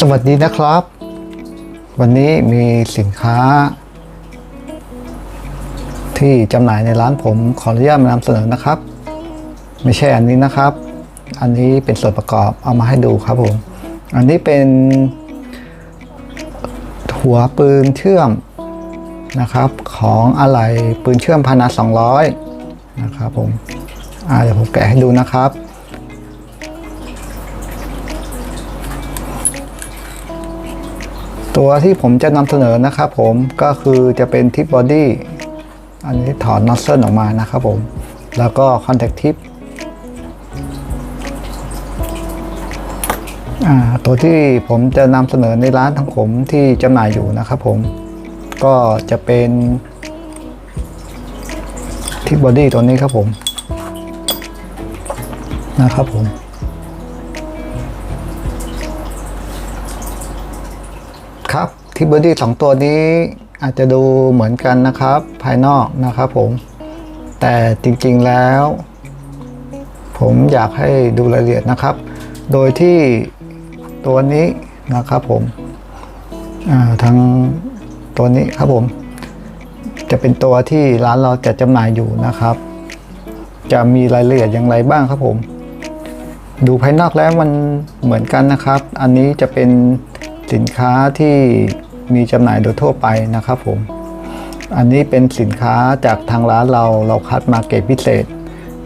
สวัสดีนะครับ วันนี้มีสินค้า ที่จำหน่ายในร้านผมขออนุญาตนำเสนอนะครับ ไม่ใช่อันนี้นะครับ อันนี้เป็นส่วนประกอบเอามาให้ดูครับผมอันนี้เป็น หัวปืนเชื่อมนะครับ ของอะไหล่ปืนเชื่อมพานา200 นะครับผมเดี๋ยวผมแกะให้ดูนะครับ ตัวที่ผมจะนำเสนอนะครับผมก็คือจะเป็นทิปบอดี้อันนี้ถอดน็อตเซิลออกมานะครับผม แล้วก็คอนแทคทิปตัวที่ผมจะนำเสนอในร้านของผมที่จำหน่ายอยู่นะครับผมก็จะเป็นทิปบอดี้ตัวนี้ครับผมนะครับผม ครับทิปบอดี้สองตัวนี้อาจจะดูเหมือนกันนะครับภายนอกนะครับผม แต่จริงๆแล้ว ผมอยากให้ดูรายละเอียดนะครับ โดยที่ตัวนี้นะครับผมอ่าทางตัวนี้ครับผม จะเป็นตัวที่ร้านเราจะจำหน่ายอยู่นะครับ จะมีรายละเอียดอย่างไรบ้างครับผม ดูภายนอกแล้วมันเหมือนกันนะครับ อันนี้จะเป็นสินค้าที่ มีจำหน่ายโดยทั่วไปนะครับผม อันนี้เป็นสินค้าจากทางร้านเราเราคัดมาเกรดพิเศษ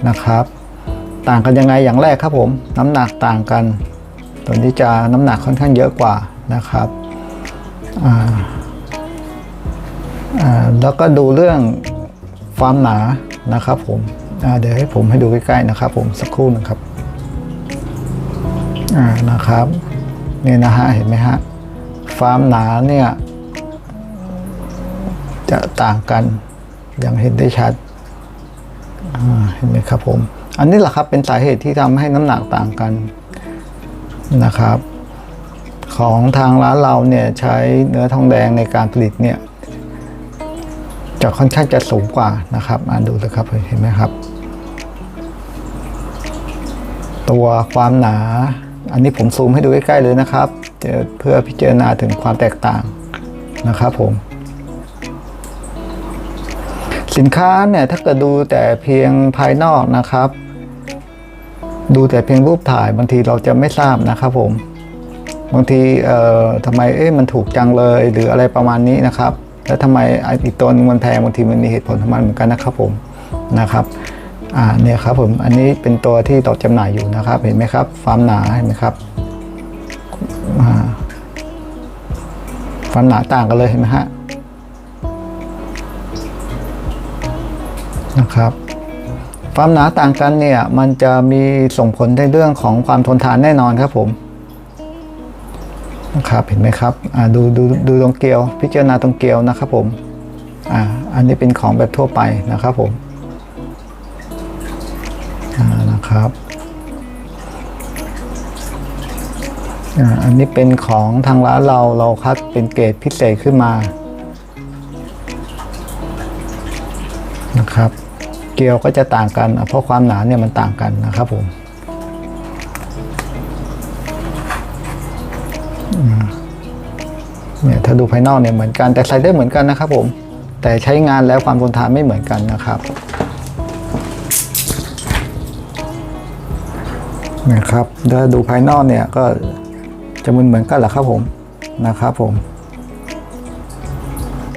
นะครับ ต่างกันยังไงอย่างแรกครับผม น้ำหนักต่างกัน ตัวนี้จะน้ำหนักค่อนข้างเยอะกว่านะครับอ่าอ่าแล้วก็ดูเรื่องความหนานะครับผมเดี๋ยวให้ผมให้ดูใกล้ๆนะครับผมสักครู่หนึงครับอ่านะครับนี่นะฮะเห็นไหมฮะ ความหนาเนี่ย จะต่างกันอย่างเห็นได้ชัดเห็นไหมครับผม อันนี้แหละครับเป็นสาเหตุที่ทำให้น้ำหนักต่างกันนะครับ ของทางร้านเราเนี่ยใช้เนื้อทองแดงในการผลิตเนี่ย จะค่อนข้างจะสูงกว่านะครับอ่านดูเลยครับเห็นไหมครับ ตัวความหนา อันนี้ผมซูมให้ดูใกล้ๆเลยนะครับ เพื่อพิจารณาถึงความแตกต่างนะครับผม สินค้าเนี่ยถ้าเกิดดูแต่เพียงภายนอกนะครับ ดูแต่เพียงรูปถ่ายบางทีเราจะไม่ทราบนะครับผม บางทีเอ่อทำไมเอ๊ะมันถูกจังเลยหรืออะไรประมาณนี้นะครับ แล้วทำไมอีกตัวนึงมันแพงบางทีมันมีเหตุผลของมันเหมือนกันนะครับผมนะครับอ่าเนี่ยครับผมอันนี้เป็นตัวที่เราจำหน่ายอยู่นะครับ เห็นไหมครับความหนาเห็นไหมครับ ความหนาต่างกันเลยเห็นไหมฮะนะครับความหนาต่างกันเนี่ย มันจะมีส่งผลในเรื่องของความทนทานแน่นอนครับผมนะครับเห็นไหมครับดูดูดูตรงเกลียว พิจารณาตรงเกลียวนะครับผมอ่าอันนี้เป็นของแบบทั่วไปนะครับผมอ่านะครับ อันนี้เป็นของทางร้านเราเราคัดเป็นเกรดพิเศษขึ้นมานะครับ เกลียวก็จะต่างกัน เพราะความหนาเนี่ยมันต่างกันนะครับผมเนี่ยถ้าดูภายนอกเนี่ยเหมือนกันแต่ใส่ได้เหมือนกันนะครับผม แต่ใช้งานแล้วความทนทานไม่เหมือนกันนะครับนะครับถ้าดูภายนอกเนี่ยก็ จะเหมือนเหมือนกันเหรอครับผมนะครับผม